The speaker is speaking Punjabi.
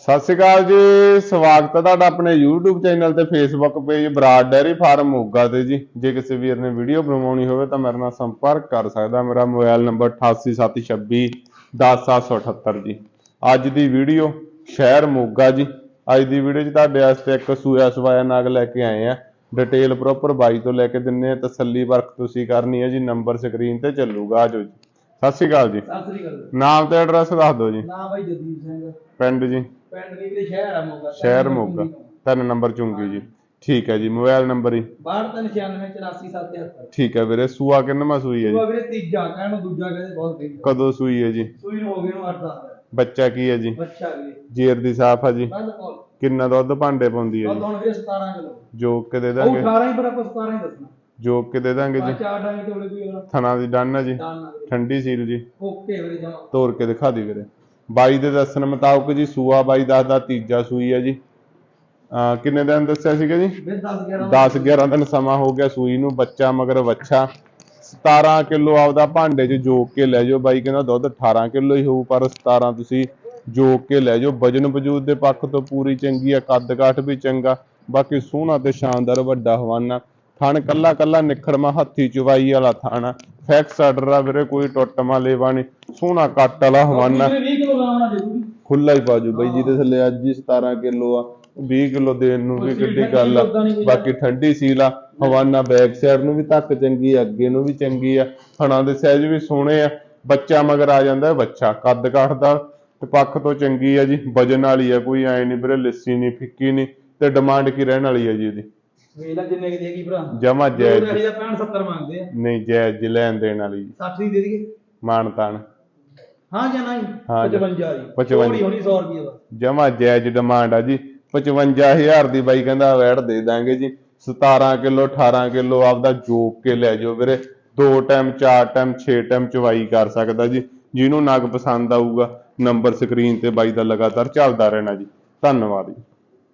ਸਤਿ ਸ਼੍ਰੀ ਅਕਾਲ ਜੀ, ਸਵਾਗਤ ਹੈ ਤੁਹਾਡਾ ਆਪਣੇ YouTube ਚੈਨਲ ਤੇ Facebook page Brar dairy farm Moga ਤੇ ਜੀ। ਜੇ ਕਿਸੇ ਵੀਰ ਨੇ ਵੀਡੀਓ ਬਣਵਾਉਣੀ ਹੋਵੇ ਤਾਂ ਮੇਰੇ ਨਾਲ ਸੰਪਰਕ ਕਰ ਸਕਦਾ ਮੇਰਾ ਮੋਬਾਈਲ ਨੰਬਰ 8876 10778 ਜੀ। ਅੱਜ ਦੀ ਵੀਡੀਓ ਸ਼ਹਿਰ ਮੋਗਾ ਜੀ। ਅੱਜ ਦੀ ਵੀਡੀਓ 'ਚ ਤੁਹਾਡੇ ਵਾਸਤੇ ਇੱਕ ਸੂਆ ਸਵਾਇਆ ਨਾਗ ਲੈ ਕੇ ਆਏ ਆ। ਡਿਟੇਲ ਪ੍ਰੋਪਰ ਬਾਈ ਤੋਂ ਲੈ ਕੇ ਦਿੰਨੇ ਆ। ਤਸੱਲੀ ਵਰਕ ਤੁਸੀਂ ਕਰਨੀ ਹੈ ਜੀ। ਨੰਬਰ ਸਕਰੀਨ ਤੇ ਚੱਲੂਗਾ। ਆਜੋ ਜੀ। ਸਤਿ ਸ਼੍ਰੀ ਅਕਾਲ ਜੀ। ਸਤਿ ਸ੍ਰੀ ਅਕਾਲ ਨਾਮ ਤੇ ਐਡਰੈਸ ਦੱਸ ਦਿਓ ਜੀ। ਨਾ ਬਾਈ ਜਗਦੀਪ ਸਿੰਘ। ਪਿੰਡ ਜੀ। ਪਿੰਡ ਦੇ ਵੀਰੇ ਸ਼ਹਿਰ ਆ ਮੋਗਾ। ਸ਼ਹਿਰ ਮੋਗਾ। ਤਿੰਨ ਨੰਬਰ ਚੁੰਗੀ ਜੀ। ਠੀਕ ਹੈ ਜੀ ਮੋਬਾਈਲ ਨੰਬਰ ਹੀ 6296 ਠੀਕ ਹੈ ਵੀਰੇ ਸੂਆ ਕਿੰਨਵਾਂ ਸੂਈ ਹੈ ਜੀ? ਵੀਰੇ ਤੀਜਾ ਕਹਿਣ ਨੂੰ ਦੂਜਾ ਕਹਿੰਦੇ ਬਹੁਤ ਤੀਜਾ। ਕਦੋਂ ਸੂਈ ਹੈ ਜੀ? ਸੂਈ ਨੂੰ ਹੋ ਗਏ ਨੂੰ 8 10 ਬੱਚਾ ਕੀ ਹੈ ਜੀ? ਬੱਚਾ ਵੀਰੇ ਜੇਰ ਦੀ ਸਾਫ਼ ਹੈ ਜੀ। ਬਿਲਕੁਲ। ਕਿੰਨਾ ਦੁੱਧ ਭਾਂਡੇ ਪਾਉਂਦੀ ਹੈ ਜੀ? ਹੁਣ ਵੀਰੇ 17 ਕਿਲੋ। ਜੋਕ ਕੇ ਦੇ ਉਹ ਦਾਂਗੇ 18 ਹੀ ਪਰ ਆਪਾਂ 17 ਹੀ ਦੱਸਣਾ। ਜੋਕ ਕੇ ਦੇ ਦਾਂਗੇ ਜੀ। ਚਾਰ ਡਾਂਗੇ ਕੋਲੇ ਕੋਈ ਉਹਦਾ ਥਣਾ ਦੀ ਡੰਨ ਹੈ ਜੀ। ਠੰਡੀ ਸੀਲ ਜੀ। ਓਕੇ ਵੀਰੇ ਜਮਾ ਤੋੜ ਕੇ ਦਿਖਾ ਦੀ ਵੀਰੇ। ਬਾਈ ਦੇ ਦੱਸਣ ਮੁਤਾਬਕ ਜੀ ਸੂਆ ਬਾਈ ਦੱਸਦਾ ਤੀਜਾ ਸੂਈ ਹੈ ਜੀ। ਅਹ ਕਿੰਨੇ ਦਿਨ ਦੱਸਿਆ ਸੀਗਾ ਜੀ? ਵੀਰੇ 10 11 10 11 ਦਿਨ ਸਮਾਂ ਹੋ ਗਿਆ ਸੂਈ ਨੂੰ ਬੱਚਾ ਮਗਰ ਵੱਛਾ। 17 ਕਿਲੋ ਆਪਦਾ ਭਾਂਡੇ 'ਚ ਜੋਕ ਕੇ ਲੈ ਜਾਓ। ਬਾਈ ਕਹਿੰਦਾ ਦੁੱਧ 18 ਕਿਲੋ ਹੀ ਹੋਊ ਪਰ 17 ਤੁਸੀਂ ਜੋਕ ਕੇ ਲੈ ਜਾਓ। ਵਜਨ ਵਜੂਦ ਦੇ ਪੱਖ ਤੋਂ ਪੂਰੀ ਚੰਗੀ ਆ ਕੱਦ ਕਾਠ ਵੀ ਚੰਗਾ। ਬਾਕੀ ਸੋਹਣਾ ਤੇ ਸ਼ਾਨਦਾਰ ਵੱਡਾ ਹਵਾਨਾ। ਥਣ ਕੱਲਾ ਕੱਲਾ ਨਿਖੜਮਾ ਹੱਥੀ ਚੁਵਾਈ ਵਾਲਾ ਥਾਣਾ। ਫੈਕਸ ਆਰਡਰ ਆ ਵੀਰੇ ਕੋਈ ਟੁੱਟਮਾ ਲੇਵਾ ਨਹੀਂ ਸੋਹਣਾ ਕੱਟ ਵਾਲਾ ਹਵਾਨਾ। 20 ਕਿਲੋ ਲਾਉਣਾ ਜ਼ਰੂਰੀ ਖੁੱਲਾ ਹੀ ਬਾਜੂ ਬਾਈ ਜਿਹਦੇ ਥੱਲੇ ਅੱਜ ਹੀ 17 ਕਿਲੋ ਆ। 20 ਕਿਲੋ ਦੇਣ ਨੂੰ ਵੀ ਕਿੱਡੀ ਗੱਲ ਆ। ਬਾਕੀ ਠੰਡੀ ਸੀਲ ਆ। ਹਵਾਨਾ ਬੈਕ ਸਾਈਡ ਨੂੰ ਵੀ ਧੱਕ ਚੰਗੀ ਆ ਅੱਗੇ ਨੂੰ ਵੀ ਚੰਗੀ ਆ। ਥਣਾ ਦੇ ਸਾਈਜ਼ ਵੀ ਸੋਹਣੇ ਆ। ਬੱਚਾ ਮਗਰ ਆ ਜਾਂਦਾ ਬੱਚਾ। ਕੱਦ ਕਾਠ ਦਾ ਤੇ ਪੱਖ ਤੋਂ ਚੰਗੀ ਆ ਜੀ। ਵਜਨ ਵਾਲੀ ਆ ਕੋਈ ਐ ਨਹੀਂ ਵੀਰੇ ਲੱਸੀ ਨਹੀਂ ਫਿੱਕੀ ਨਹੀਂ ਤੇ ਡਿਮਾਂਡ ਕੀ ਰਹਿਣ ਵਾਲੀ ਆ ਜੀ ਇਹਦੀ ਵੇਲਾ ਜਿੰਨੇ ਕੀ ਦੇਗੀ ਭਰਾ। ਜਮਾ ਉਹ ਦਾ 65 70 ਮੰਗਦੇ ਆ। ਨਹੀਂ ਜਾਇਜ਼ ਜੀ ਲੈਣ ਦੇਣ ਵਾਲੀ। 60 ਦੀ ਦੇ ਦਈਏ। ਮਾਨ ਤਾਨ ਹਾਂ ਜਾਂ ਨਹੀਂ? ਹਾਂ ਜੀ। 55 ਦੀ। 55 ਥੋੜੀ ਹੋਣੀ 100 ਰੁਪਏ ਦਾ। ਜਮਾ ਜਾਇਜ਼ ਡਿਮਾਂਡ ਆ ਜੀ। 55000 ਦੀ ਬਾਈ ਕਹਿੰਦਾ ਵੈੜ ਦੇ ਦਾਂਗੇ ਜੀ। 17 ਕਿਲੋ 18 ਕਿਲੋ ਆਪਦਾ ਜੋਕ ਕੇ ਲੈ ਜਾਓ ਵੀਰੇ। ਦੋ ਟਾਈਮ ਚਾਰ ਟਾਈਮ 6 ਟਾਈਮ ਚਵਾਈ ਕਰ ਸਕਦਾ ਜੀ। ਜਿਹਨੂੰ ਨਗ ਪਸੰਦ ਆਊਗਾ ਨੰਬਰ ਸਕਰੀਨ ਤੇ ਬਾਈ ਦਾ ਲਗਾਤਾਰ ਚੱਲਦਾ ਰਹਿਣਾ ਜੀ। ਧੰਨਵਾਦ ਜੀ।